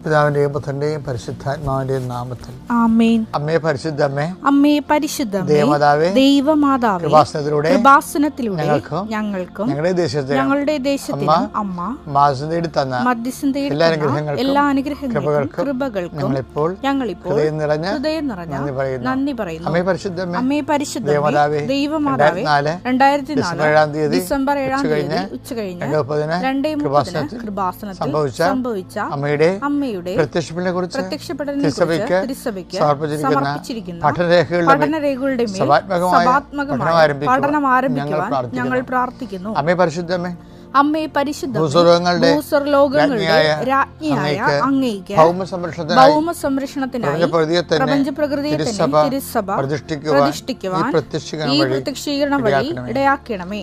പിതാവിന്റെയും പുത്രന്റെയും പരിശുദ്ധാത്മാവിന്റെയും നാമത്തിൽ. ആമേൻ. അമ്മേ പരിശുദ്ധ അമ്മേ അമ്മേ പരിശുദ്ധ ദേവമാതാവേ ദൈവമാതാവേ കൃപാസനത്തിലൂടെ കൃപാസനത്തിലൂടെ ഞങ്ങൾക്കും ഞങ്ങൾക്കും ഞങ്ങളുടെ ദേശത്തെ ഞങ്ങളുടെ ദേശത്തിന് അമ്മ മാസം തേടി തന്ന മധ്യസ്ഥം തേടി എല്ലാ അനുഗ്രഹങ്ങളും അനുഗ്രഹങ്ങൾക്കും എല്ലാ അനുഗ്രഹങ്ങൾക്കും കൃപകൾക്കും ഞങ്ങളിപ്പോൾ ഞങ്ങളിപ്പോൾ ഹൃദയം നിറഞ്ഞ ഹൃദയം നിറഞ്ഞ നന്ദി പറയുന്നു. നന്ദി പറയുന്നു. അമ്മേ പരിശുദ്ധ അമ്മേ പരിശുദ്ധ ദേവമാതാവേ ദൈവമാതാവേ രണ്ടായിരത്തി നാല് ഏഴാം തീയതി ഡിസംബർ ഏഴാം തീയതി ഉച്ച കഴിഞ്ഞ് രണ്ട് മുപ്പതിന് കൃപാസനത്തിൽ സംഭവിച്ച സംഭവിച്ച അമ്മയുടെ കുറിച്ച് പ്രത്യക്ഷപ്പെടലിനെ തിരുസഭയ്ക്ക് സമർപ്പിച്ചിരിക്കുന്ന പഠനരേഖകളുടെ പഠനം ആരംഭിക്കുവാൻ ഞങ്ങൾ പ്രാർത്ഥിക്കുന്നു. അമ്മേ പരിശുദ്ധ അമ്മേ പരിശുദ്ധ ഭൂസ്വർലോകങ്ങളുടെ രാജ്ഞിയായ ഭൗമ സംരക്ഷണത്തിനായി പ്രപഞ്ച പ്രകൃതിയെ തന്നെ തിരുസഭ തിരുസഭ പ്രതിഷ്ഠിക്കുവാൻ ഈ പ്രത്യക്ഷീകരണം വഴി ഇടയാക്കണമേ.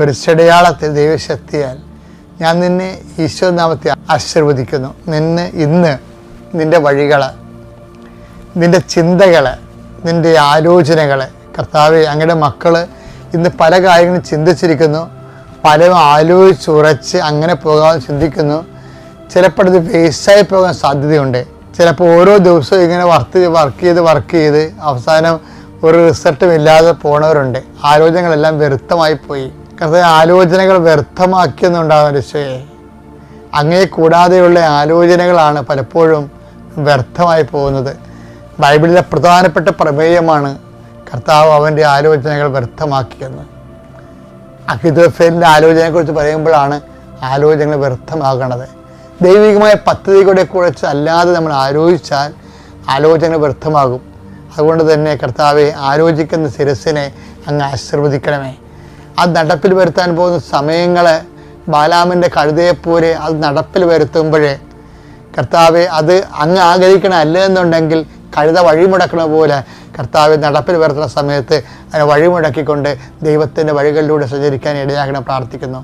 കുരിശടയാളത്തിൽ ദൈവശക്തിയാൽ ഞാൻ നിന്നെ ഈശോ നാമത്തെ ആശീർവദിക്കുന്നു. നിന്നെ ഇന്ന് നിന്റെ വഴികൾ നിന്റെ ചിന്തകൾ നിന്റെ ആലോചനകൾ കർത്താവ് അങ്ങയുടെ മക്കൾ ഇന്ന് പല കാര്യങ്ങളും ചിന്തിച്ചിരിക്കുന്നു. പലരും ആലോചിച്ചുറച്ച് അങ്ങനെ പോകാൻ ചിന്തിക്കുന്നു. ചിലപ്പോൾ ഇത് വേസ്റ്റായി പോകാൻ സാധ്യതയുണ്ട്. ചിലപ്പോൾ ഓരോ ദിവസവും ഇങ്ങനെ വർക്ക് വർക്ക് ചെയ്ത് വർക്ക് ചെയ്ത് അവസാനം ഒരു റിസൾട്ടും ഇല്ലാതെ പോണവരുണ്ട്. ആലോചനകളെല്ലാം വ്യർത്ഥമായി പോയി. കർത്താവ് ആലോചനകൾ വ്യർത്ഥമാക്കിയെന്നുണ്ടാകും രക്ഷയെ. അങ്ങേ കൂടാതെയുള്ള ആലോചനകളാണ് പലപ്പോഴും വ്യർത്ഥമായി പോകുന്നത്. ബൈബിളിലെ പ്രധാനപ്പെട്ട പ്രമേയമാണ് കർത്താവ് അവന്റെ ആലോചനകൾ വ്യർത്ഥമാക്കിയെന്ന്. അഹിതോഫേലിന്റെ ആലോചനയെക്കുറിച്ച് പറയുമ്പോഴാണ് ആലോചനകൾ വ്യർത്ഥമാകണത്. ദൈവികമായ പദ്ധതികളെ കുറിച്ച് അല്ലാതെ നമ്മൾ ആലോചിച്ചാൽ ആലോചനകൾ വ്യർത്ഥമാകും. അതുകൊണ്ട് തന്നെ കർത്താവെ ആലോചിക്കുന്ന ശിരസിനെ അങ്ങ് ആശീർവദിക്കണമേ. അത് നടപ്പിൽ വരുത്താൻ പോകുന്ന സമയങ്ങളെ ബാലാമിന്റെ കഴുതയെപ്പോലെ അത് നടപ്പിൽ വരുത്തുമ്പോഴേ കർത്താവെ അത് അങ്ങ് ആഗ്രഹിക്കണ അല്ല എന്നുണ്ടെങ്കിൽ കഴുത വഴിമുടക്കണ പോലെ കർത്താവ് നടപ്പിൽ വരുത്തുന്ന സമയത്ത് അതിനെ വഴിമുടക്കിക്കൊണ്ട് ദൈവത്തിന്റെ വഴികളിലൂടെ സഞ്ചരിക്കാൻ ഇടയാക്കണം പ്രാർത്ഥിക്കുന്നു.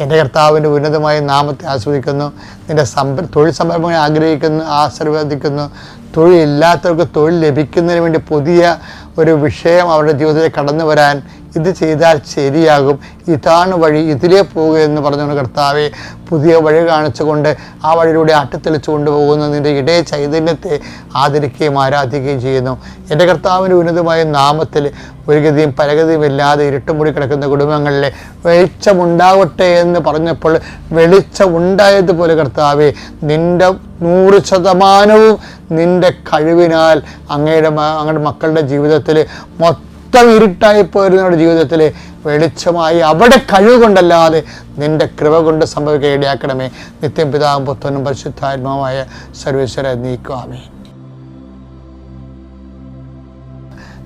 എന്റെ കർത്താവിന്റെ ഉന്നതമായ നാമത്തെ ആസ്വദിക്കുന്നു. നിന്റെ സംഭ തൊഴിൽ സംരംഭങ്ങൾ ആഗ്രഹിക്കുന്നു ആശീർവദിക്കുന്നു. തൊഴിലില്ലാത്തവർക്ക് തൊഴിൽ ലഭിക്കുന്നതിന് വേണ്ടി പുതിയ ഒരു വിഷയം അവരുടെ ജീവിതത്തിൽ കടന്നു വരാൻ ഇത് ചെയ്താൽ ശരിയാകും. ഇതാണ് വഴി ഇതിലേ പോവുക എന്ന് പറഞ്ഞുകൊണ്ട് കർത്താവെ പുതിയ വഴി കാണിച്ചുകൊണ്ട് ആ വഴിയിലൂടെ അട്ടത്തെളിച്ചു കൊണ്ടുപോകുന്ന നിന്റെ ഇടയ ചൈതന്യത്തെ ആദരിക്കുകയും ആരാധിക്കുകയും ചെയ്യുന്നു. എന്റെ കർത്താവിന്റെ ഉന്നതമായ നാമത്തിൽ ഒരു ഗതിയും പരഗതിയും ഇല്ലാതെ ഇരുട്ടുമുടി കിടക്കുന്ന കുടുംബങ്ങളിലെ വെളിച്ചമുണ്ടാവട്ടെ എന്ന് പറഞ്ഞപ്പോൾ വെളിച്ചമുണ്ടായതുപോലെ കർത്താവെ നിന്റെ നൂറ് ശതമാനവും നിന്റെ കഴിവിനാൽ അങ്ങയുടെ അങ്ങയുടെ മക്കളുടെ ജീവിതത്തിൽ മൊത്തം ഇരുട്ടായി പോയിരുന്നവരുടെ ജീവിതത്തിൽ വെളിച്ചമായി അവിടെ കഴിവ് കൊണ്ടല്ലാതെ നിന്റെ കൃപ കൊണ്ട് സംഭവിക്കുക ഇടയാക്കണമേ. നിത്യം പിതാവും പുത്രനും പരിശുദ്ധാത്മാവായ സർവേശ്വര നീക്കുവാമേ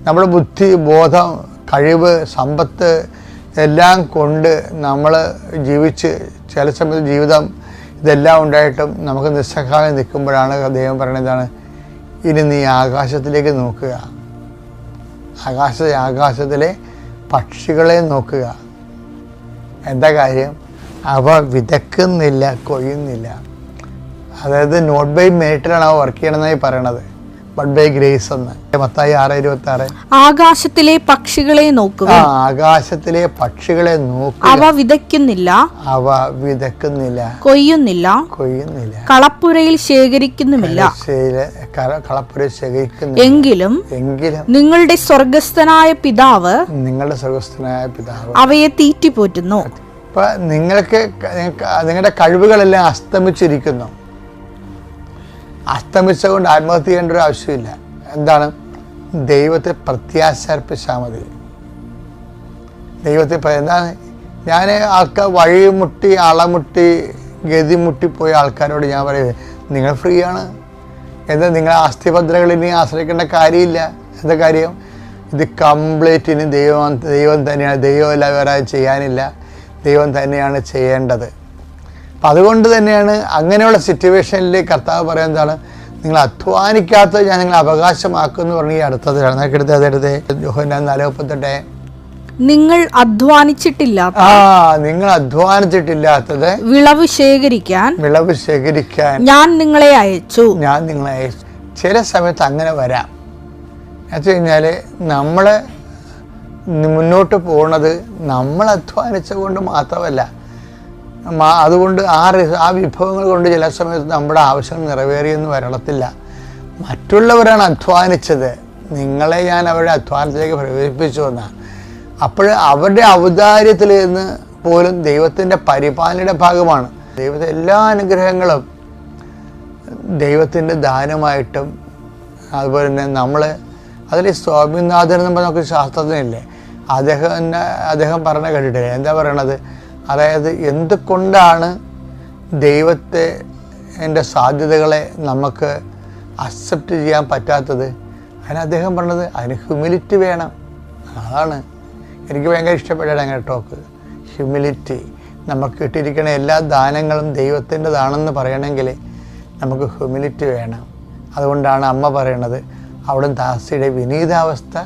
നമ്മുടെ ബുദ്ധി ബോധം കഴിവ് സമ്പത്ത് എല്ലാം കൊണ്ട് നമ്മൾ ജീവിച്ച് ചില സമയത്ത് ജീവിതം ഇതെല്ലാം ഉണ്ടായിട്ടും നമുക്ക് നിസ്സഹായം നിൽക്കുമ്പോഴാണ് ദൈവം പറയുന്നതാണ് ഇനി നീ ആകാശത്തിലേക്ക് നോക്കുക. ആകാശ ആകാശത്തിലെ പക്ഷികളെ നോക്കുക. എന്താ കാര്യം? അവ വിതക്കുന്നില്ല കൊയ്യുന്നില്ല. അതായത് നോട്ട് ബൈ മെറിറ്റിലാണ് അവ വർക്ക് ചെയ്യണമെന്നായി പറയണത്. ബട്ട് ബൈ ഗ്രേസ് എന്ന്. മത്തായി ആറ് ഇരുപത്തി ആറ് ആകാശത്തിലെ പക്ഷികളെ നോക്കുക. ആകാശത്തിലെ പക്ഷികളെ നോക്കുക. അവ വിതയ്ക്കുന്നില്ല. അവ വിതക്കുന്നില്ല കൊയ്യുന്നില്ല. കൊയ്യുന്നില്ല. കളപ്പുരയിൽ ശേഖരിക്കുന്നുമില്ല. കളപ്പുര ശേഖരിക്കുന്നു എങ്കിലും എങ്കിലും നിങ്ങളുടെ സ്വർഗസ്ഥനായ പിതാവ് നിങ്ങളുടെ സ്വർഗസ്ഥനായ പിതാവ് അവയെ തീറ്റിപ്പോറ്റുന്നു. ഇപ്പൊ നിങ്ങൾക്ക് നിങ്ങളുടെ കഴിവുകളെല്ലാം അസ്തമിച്ചിരിക്കുന്നു. അസ്തമിച്ചുകൊണ്ട് ആത്മഹത്യ ചെയ്യേണ്ട ഒരു ആവശ്യമില്ല. എന്താണ്? ദൈവത്തെ പ്രത്യാശ അർപ്പിച്ചാൽ മതി. ദൈവത്തെ എന്താണ്? ഞാൻ ആൾക്കാർ വഴിമുട്ടി അളമുട്ടി ഗതിമുട്ടി പോയ ആൾക്കാരോട് ഞാൻ പറയുന്നത് നിങ്ങൾ ഫ്രീ ആണ് എന്താ നിങ്ങൾ ആസ്തിഭദ്രകൾ ഇനി ആശ്രയിക്കേണ്ട കാര്യമില്ല? എന്താ കാര്യം? ഇത് കംപ്ലീറ്റ് ഇനി ദൈവം ദൈവം തന്നെയാണ്. ദൈവമല്ല വേറെ ചെയ്യാനില്ല. ദൈവം തന്നെയാണ് ചെയ്യേണ്ടത്. അപ്പം അതുകൊണ്ട് തന്നെയാണ് അങ്ങനെയുള്ള സിറ്റുവേഷനിൽ കർത്താവ് പറയുന്നതാണ് നിങ്ങൾ അധ്വാനിക്കാത്തത് ഞാൻ നിങ്ങൾ അവകാശമാക്കുമെന്ന് പറഞ്ഞ് ഈ അടുത്തത് എടുത്ത് അതെടുത്ത് ജോഹൻ നാല് നാലുമുപ്പത്തെട്ട് നിങ്ങൾ അധ്വാനിച്ചിട്ടില്ലാത്ത ആ നിങ്ങൾ അധ്വാനിച്ചിട്ടില്ലാത്തത് വിളവ് ശേഖരിക്കാൻ വിളവ് ശേഖരിക്കാൻ ഞാൻ നിങ്ങളെ അയച്ചു. ഞാൻ നിങ്ങളെ അയച്ചു. ചില സമയത്ത് അങ്ങനെ വരാം. എന്ന് കഴിഞ്ഞാൽ നമ്മൾ മുന്നോട്ട് പോകുന്നത് നമ്മൾ അധ്വാനിച്ച കൊണ്ട് മാത്രമല്ല അതുകൊണ്ട് ആ ആ വിഭവങ്ങൾ കൊണ്ട് ചില സമയത്ത് നമ്മുടെ ആവശ്യം നിറവേറിയെന്ന് വരളത്തില്ല. മറ്റുള്ളവരാണ് അധ്വാനിച്ചത്. നിങ്ങളെ ഞാൻ അവരുടെ അധ്വാനത്തിലേക്ക് പ്രവേശിപ്പിച്ചു എന്നാണ്. അപ്പോൾ അവരുടെ ഔദാര്യത്തിൽ നിന്ന് പോലും ദൈവത്തിന്റെ പരിപാലനയുടെ ഭാഗമാണ്. ദൈവത്തെ എല്ലാ അനുഗ്രഹങ്ങളും ദൈവത്തിന്റെ ദാനമായിട്ടും അതുപോലെ തന്നെ നമ്മൾ അതിൽ സ്വാമിനാഥൻ എന്ന് പറഞ്ഞ നമുക്ക് ശാസ്ത്രജ്ഞനില്ലേ? അദ്ദേഹം അദ്ദേഹം പറഞ്ഞ കേട്ടിട്ടില്ലേ? എന്താ പറയണത്? അതായത് എന്തുകൊണ്ടാണ് ദൈവത്തെ എന്റെ സാധ്യതകളെ നമുക്ക് അക്സെപ്റ്റ് ചെയ്യാൻ പറ്റാത്തത്? അതിന് അദ്ദേഹം പറഞ്ഞത് അതിന് ഹ്യൂമിലിറ്റി വേണം. അതാണ് എനിക്ക് ഭയങ്കര ഇഷ്ടപ്പെട്ടാണ് അങ്ങനെ ടോക്ക് ഹ്യൂമിലിറ്റി നമുക്ക് കിട്ടിയിരിക്കുന്ന എല്ലാ ദാനങ്ങളും ദൈവത്തിന്റെതാണെന്ന് പറയണമെങ്കിൽ നമുക്ക് ഹ്യൂമിലിറ്റി വേണം. അതുകൊണ്ടാണ് അമ്മ പറയണത് അവിടെ ദാസിയുടെ വിനീതാവസ്ഥ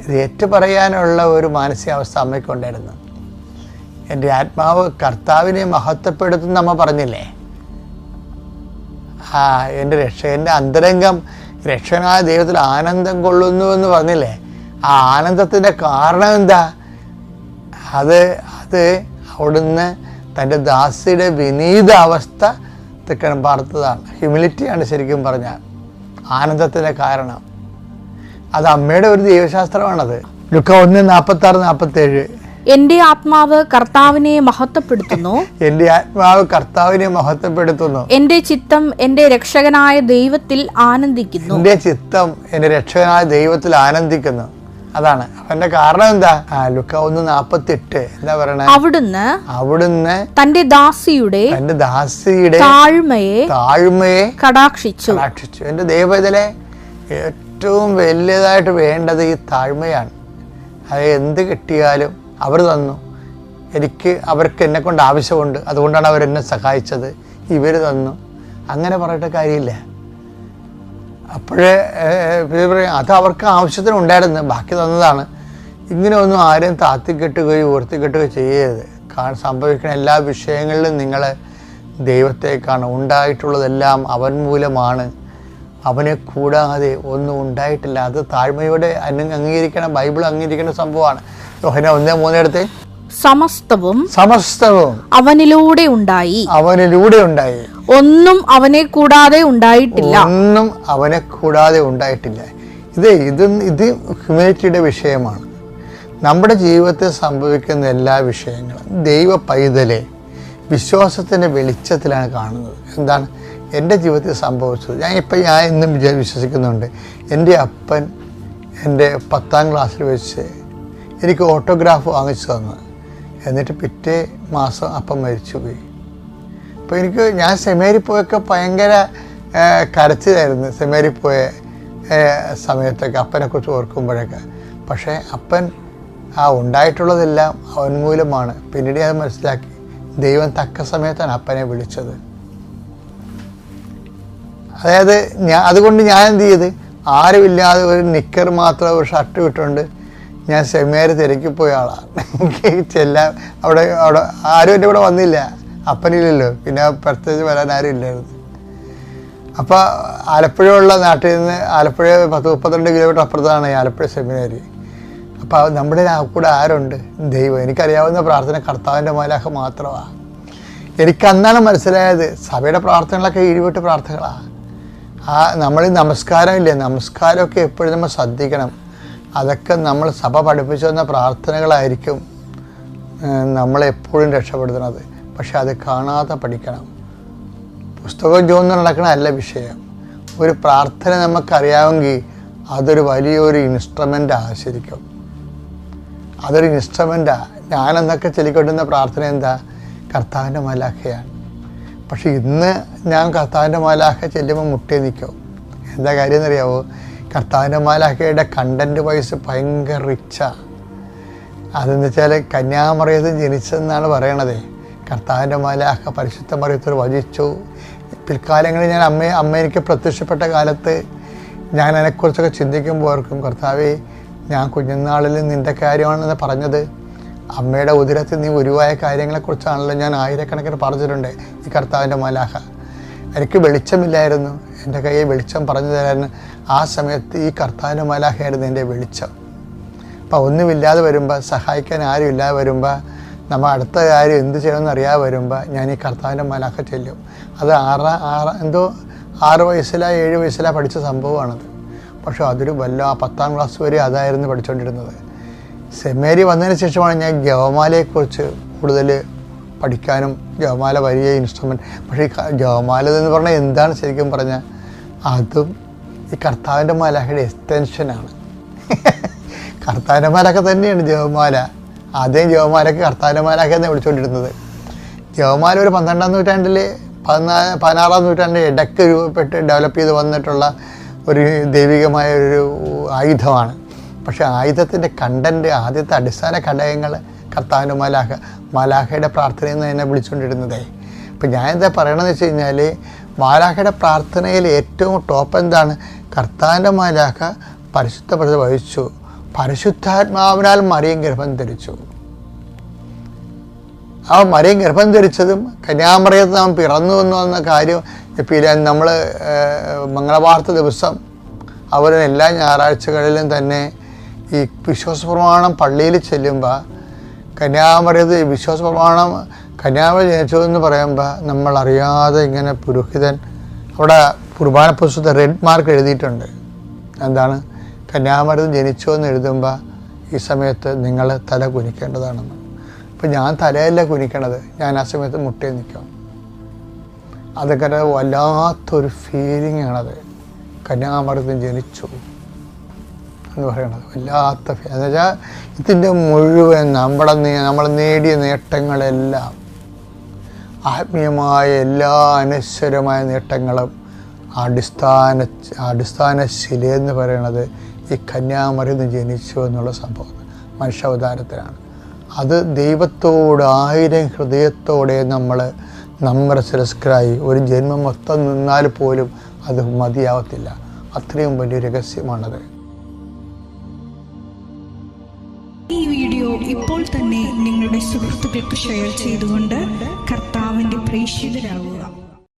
ഇത് ഏറ്റു പറയാനുള്ള ഒരു മാനസികാവസ്ഥ അമ്മയ്ക്കുണ്ടായിരുന്നു എന്റെ ആത്മാവ് കർത്താവിനെ മഹത്വപ്പെടുത്തുന്ന അമ്മ പറഞ്ഞില്ലേ? ആ എന്റെ രക്ഷ എന്റെ അന്തരംഗം രക്ഷനായ ദൈവത്തിൽ ആനന്ദം കൊള്ളുന്നു എന്ന് പറഞ്ഞില്ലേ? ആ ആനന്ദത്തിന്റെ കാരണം എന്താ? അത് അത് അവിടുന്ന് തന്റെ ദാസിയുടെ വിനീത അവസ്ഥ തെക്കൻ പാർത്തതാണ് ഹ്യൂമിലിറ്റിയാണ് ശരിക്കും പറഞ്ഞാൽ ആനന്ദത്തിന്റെ കാരണം. അത് അമ്മയുടെ ഒരു ദൈവശാസ്ത്രമാണത്. ലുക്ക ഒന്ന് നാൽപ്പത്തി ആറ് നാൽപ്പത്തേഴ് എന്റെ ആത്മാവ് കർത്താവിനെ മഹത്വപ്പെടുത്തുന്നു. എന്റെ ആത്മാവ് കർത്താവിനെ മഹത്വപ്പെടുത്തുന്നു. എന്റെ ചിത്തം എന്റെ രക്ഷകനായ ദൈവത്തിൽ ആനന്ദിക്കുന്നു. എന്റെ ചിത്തം എന്റെ രക്ഷകനായ ദൈവത്തിൽ ആനന്ദിക്കുന്നു. അതാണ്. അവന്റെ കാരണം എന്താ? ലുക്ക ഒന്ന് നാപ്പത്തെട്ട്. എന്താ പറയണേ? അവിടുന്ന് അവിടുന്ന് തന്റെ ദാസിയുടെ തന്റെ ദാസിയുടെ താഴ്മയെ താഴ്മയെ കടാക്ഷിച്ചു. കടാക്ഷിച്ചു. എന്റെ ദൈവത്തിലെ ഏറ്റവും വലിയതായിട്ട് വേണ്ടത് ഈ താഴ്മയാണ്. അത് എന്ത് കിട്ടിയാലും അവർ തന്നു. എനിക്ക് അവർക്ക് എന്നെ കൊണ്ട് ആവശ്യമുണ്ട്. അതുകൊണ്ടാണ് അവരെന്നെ സഹായിച്ചത്. ഇവർ തന്നു. അങ്ങനെ പറഞ്ഞിട്ട് കാര്യമില്ല. അപ്പോഴേ പറയും അത് അവർക്ക് ആവശ്യത്തിന് ഉണ്ടായിരുന്നു ബാക്കി തന്നതാണ്. ഇങ്ങനെ ഒന്നും ആരെയും താത്തിക്കെട്ടുകയോ ഉയർത്തിക്കെട്ടുകയോ ചെയ്യരുത്. കാരണം സംഭവിക്കുന്ന എല്ലാ വിഷയങ്ങളിലും നിങ്ങൾ ദൈവത്തേക്കാണ്. ഉണ്ടായിട്ടുള്ളതെല്ലാം അവൻ മൂലമാണ്. അവനെ കൂടാതെ ഒന്നും ഉണ്ടായിട്ടില്ല. അത് താഴ്മയോടെ അംഗീകരിക്കണം അംഗീകരിക്കണ ബൈബിൾ അംഗീകരിക്കുന്ന സംഭവമാണ്. യോഹന ഒന്നേ മൂന്നിടത്തെ സമസ്തവും സമസ്തവും അവനിലൂടെ ഉണ്ടായി. അവനിലൂടെ ഉണ്ടായി. ഒന്നും അവനെ കൂടാതെ ഉണ്ടായിട്ടില്ല. ഒന്നും അവനെ കൂടാതെ ഉണ്ടായിട്ടില്ല. ഇത് ഇത് ഇത് ഹ്യൂമാനിറ്റിയുടെ വിഷയമാണ്. നമ്മുടെ ജീവിതത്തിൽ സംഭവിക്കുന്ന എല്ലാ വിഷയങ്ങളും ദൈവ പൈതലെ വിശ്വാസത്തിന്റെ വെളിച്ചത്തിലാണ് കാണുന്നത്. എന്താണ്? എന്റെ ജീവിതത്തിൽ സംഭവിച്ചത്. ഞാൻ ഇപ്പം ഞാൻ ഇന്നും വിചാ വിശ്വസിക്കുന്നുണ്ട്. എന്റെ അപ്പൻ എന്റെ പത്താം ക്ലാസ്സിൽ വെച്ച് എനിക്ക് ഓട്ടോഗ്രാഫ് വാങ്ങിച്ചു തന്നു. എന്നിട്ട് പിറ്റേ മാസം അപ്പം മരിച്ചുപോയി. അപ്പോൾ എനിക്ക് ഞാൻ സെമേരി പോയൊക്കെ ഭയങ്കര കരച്ചിലായിരുന്നു സെമേരി പോയ സമയത്തൊക്കെ അപ്പനെക്കുറിച്ച് ഓർക്കുമ്പോഴൊക്കെ. പക്ഷേ അപ്പൻ ആ ഉണ്ടായിട്ടുള്ളതെല്ലാം അവൻ മൂലമാണ്. പിന്നീട് അത് മനസ്സിലാക്കി. ദൈവം തക്ക സമയത്താണ് അപ്പനെ വിളിച്ചത്. അതായത് ഞാൻ അതുകൊണ്ട് ഞാൻ എന്ത് ചെയ്ത്? ആരുമില്ലാതെ ഒരു നിക്കർ മാത്രം ഒരു ഷർട്ട് ഇട്ടുകൊണ്ട് ഞാൻ സെമിനാരി തിരക്കി പോയ ആളാണ് എനിക്ക് ചെല്ലാൻ അവിടെ അവിടെ ആരും എന്റെ കൂടെ വന്നില്ല. അപ്പനില്ലല്ലോ. പിന്നെ പ്രത്യേകിച്ച് വരാൻ ആരും ഇല്ലായിരുന്നു. അപ്പോൾ ആലപ്പുഴയുള്ള നാട്ടിൽ നിന്ന് ആലപ്പുഴ പത്ത് മുപ്പത്തിരണ്ട് കിലോമീറ്റർ അപ്പുറത്താണ് ആലപ്പുഴ സെമിനാരി അപ്പോൾ നമ്മുടെ കൂടെ ആരുണ്ട്? ദൈവം എനിക്കറിയാവുന്ന പ്രാർത്ഥന കർത്താവിന്റെ മാലാഖ മാത്രമാണ് എനിക്ക് അന്നാണ് മനസ്സിലായത് സഭയുടെ പ്രാർത്ഥനകളൊക്കെ ഇരുവിട്ട് പ്രാർത്ഥനകളാണ് ആ നമ്മൾ ഈ നമസ്കാരം ഇല്ലേ നമസ്കാരമൊക്കെ എപ്പോഴും നമ്മൾ ശ്രദ്ധിക്കണം. അതൊക്കെ നമ്മൾ സഭ പഠിപ്പിച്ചു തന്ന പ്രാർത്ഥനകളായിരിക്കും നമ്മളെപ്പോഴും രക്ഷപ്പെടുത്തുന്നത്. പക്ഷെ അത് കാണാതെ പഠിക്കണം. പുസ്തകം ചോദിച്ച് നടക്കണമല്ല വിഷയം. ഒരു പ്രാർത്ഥന നമുക്കറിയാമെങ്കിൽ അതൊരു വലിയൊരു ഇൻസ്ട്രുമെന്റാണ് ശരിക്കും. അതൊരു ഇൻസ്ട്രുമെന്റാണ് ഞാനെന്നൊക്കെ ചൊല്ലിക്കൊണ്ടുന്ന പ്രാർത്ഥന എന്താ? കർത്താവിന്റെ മലാഖയാണ്. പക്ഷെ ഇന്ന് ഞാൻ കർത്താവിന്റെ മാലാഖ ചെല്ലുമ്പോൾ മുട്ടി നിൽക്കും. എന്താ കാര്യം എന്നറിയാവോ കർത്താവിന്റെ മാലാഖയുടെ കണ്ടന്റ് വൈസ് ഭയങ്കര റിച്ചാണ് അതെന്ന് വെച്ചാൽ കന്യാമറിയത്ത് ജനിച്ചതെന്നാണ് പറയണത്. കർത്താവിന്റെ മാലാഖ പരിശുദ്ധ മറിയത്തോട് വചിച്ചു. പിൽക്കാലങ്ങളിൽ ഞാൻ അമ്മയെ അമ്മ എനിക്ക് പ്രത്യക്ഷപ്പെട്ട കാലത്ത് ഞാൻ അതിനെക്കുറിച്ചൊക്കെ ചിന്തിക്കുമ്പോൾ ഓർക്കും കർത്താവേ ഞാൻ കുഞ്ഞുനാളിൽ നിന്റെ കാര്യമാണെന്ന് പറഞ്ഞത്. അമ്മയുടെ ഉദരത്തിൽ നീ ഉരുവായ കാര്യങ്ങളെക്കുറിച്ചാണല്ലോ ഞാൻ ആയിരക്കണക്കിന് പറഞ്ഞിട്ടുണ്ട് ഈ കർത്താവിന്റെ മലാഹ എനിക്ക് വെളിച്ചമില്ലായിരുന്നു. എന്റെ കയ്യിൽ വെളിച്ചം പറഞ്ഞു തരാൻ ആ സമയത്ത് ഈ കർത്താവിന്റെ മലാഹയായിരുന്നു എന്റെ വെളിച്ചം. അപ്പോൾ ഒന്നുമില്ലാതെ വരുമ്പോൾ സഹായിക്കാൻ ആരും ഇല്ലാതെ വരുമ്പോൾ നമ്മൾ അടുത്ത കാര്യം എന്ത് ചെയ്യണമെന്ന് അറിയാതെ വരുമ്പോൾ ഞാൻ ഈ കർത്താവിന്റെ മലാഖ ചെല്ലും. അത് ആറ് ആറ് എന്തോ ആറ് വയസ്സിലാ ഏഴ് വയസ്സിലാ പഠിച്ച സംഭവമാണത്. പക്ഷേ അതൊരു വല്ല പത്താം ക്ലാസ് വരെ അതായിരുന്നു പഠിച്ചുകൊണ്ടിരുന്നത് സെമേരി വന്നതിന് ശേഷമാണ് ഞാൻ ജവമാലയെക്കുറിച്ച് കൂടുതൽ പഠിക്കാനും ജവമാല വലിയ ഇൻസ്ട്രുമെന്റ് പക്ഷേ ഈ ജവമാല എന്ന് പറഞ്ഞാൽ എന്താണ് ശരിക്കും പറഞ്ഞാൽ അതും ഈ കർത്താവിന്റെ മാലാഖയുടെ എക്സ്റ്റൻഷനാണ് കർത്താവിന്റെ മാലൊക്കെ തന്നെയാണ് ജവമാല ആദ്യം മാലൊക്കെ തന്നെ വിളിച്ചുകൊണ്ടിരുന്നത് ജവമാല ഒരു പന്ത്രണ്ടാം നൂറ്റാണ്ടിൽ പതിനാല് പതിനാറാം നൂറ്റാണ്ടിൽ ഇടയ്ക്ക് രൂപപ്പെട്ട് ഡെവലപ്പ് ചെയ്ത് വന്നിട്ടുള്ള ഒരു ദൈവികമായ ഒരു ആയുധമാണ്. പക്ഷേ ആയുധത്തിന്റെ കണ്ടന്റ് ആദ്യത്തെ അടിസ്ഥാന ഘടകങ്ങൾ കർത്താവിന്റെ മലാഹയുടെ പ്രാർത്ഥനയിൽ പ്രാർത്ഥനയെന്ന് തന്നെ വിളിച്ചുകൊണ്ടിരുന്നതേ ഞാൻ എന്താ പറയണമെന്ന് വെച്ച് കഴിഞ്ഞാൽ മാലാഹയുടെ പ്രാർത്ഥനയിൽ ഏറ്റവും ടോപ്പ് എന്താണ്? കർത്താവിന്റെ മാലാഹ പരിശുദ്ധ വഹിച്ചു. പരിശുദ്ധാത്മാവിനാൽ മറിയം ഗർഭം ധരിച്ചു. ആ മറിയം ഗർഭം ധരിച്ചതും കന്യാമറിയത്ത് നാം പിറന്നു എന്ന് വന്ന കാര്യം പിന്നെ നമ്മൾ മംഗളവാർത്ത ദിവസം അവരെ എല്ലാ ഞായറാഴ്ചകളിലും തന്നെ ഈ വിശ്വാസ പ്രമാണം പള്ളിയിൽ ചെല്ലുമ്പോൾ കന്യാമറിയത് വിശ്വാസ പ്രമാണം കന്യാമറി ജനിച്ചു എന്ന് പറയുമ്പോൾ നമ്മൾ അറിയാതെ ഇങ്ങനെ പുരോഹിതൻ അവിടെ കുർബാന പുസ്തകത്തെ റെഡ് മാർക്ക് എഴുതിയിട്ടുണ്ട്. എന്താണ്? കന്യാമറിയത്ത് ജനിച്ചു എന്ന് എഴുതുമ്പോൾ ഈ സമയത്ത് നിങ്ങൾ തല കുനിക്കേണ്ടതാണെന്ന്. അപ്പം ഞാൻ തലയല്ല കുനിക്കണത് ഞാൻ ആ സമയത്ത് മുട്ടേ നിൽക്കാം. അതൊക്കെ വല്ലാത്തൊരു ഫീലിംഗ് ആണത്. കന്യാമൃതം ജനിച്ചു എന്ന് പറയണത് വല്ലാത്ത ഫീൽ എന്ന് വെച്ചാൽ ഇതിന്റെ മുഴുവൻ നമ്മുടെ നമ്മൾ നേടിയ നേട്ടങ്ങളെല്ലാം ആത്മീയമായ എല്ലാ അനശ്വരമായ നേട്ടങ്ങളും അടിസ്ഥാന അടിസ്ഥാന ശിലയെന്ന് പറയണത് ഈ കന്യാമറിന്ന് ജനിച്ചു എന്നുള്ള സംഭവം മനുഷ്യാവതാരത്തിലാണ്. അത് ദൈവത്തോട് ആയിരം ഹൃദയത്തോടെ നമ്മൾ നമ്മുടെ ശിരസ്കരായി ഒരു ജന്മം മൊത്തം നിന്നാൽ പോലും അത് മതിയാവത്തില്ല. അത്രയും വലിയ രഹസ്യമാണത്. ഈ വീഡിയോ ഇപ്പോൾ തന്നെ നിങ്ങളുടെ സുഹൃത്തുക്കൾക്ക് ഷെയർ ചെയ്തുകൊണ്ട് കർത്താവിന്റെ പ്രേക്ഷിതരാകുക.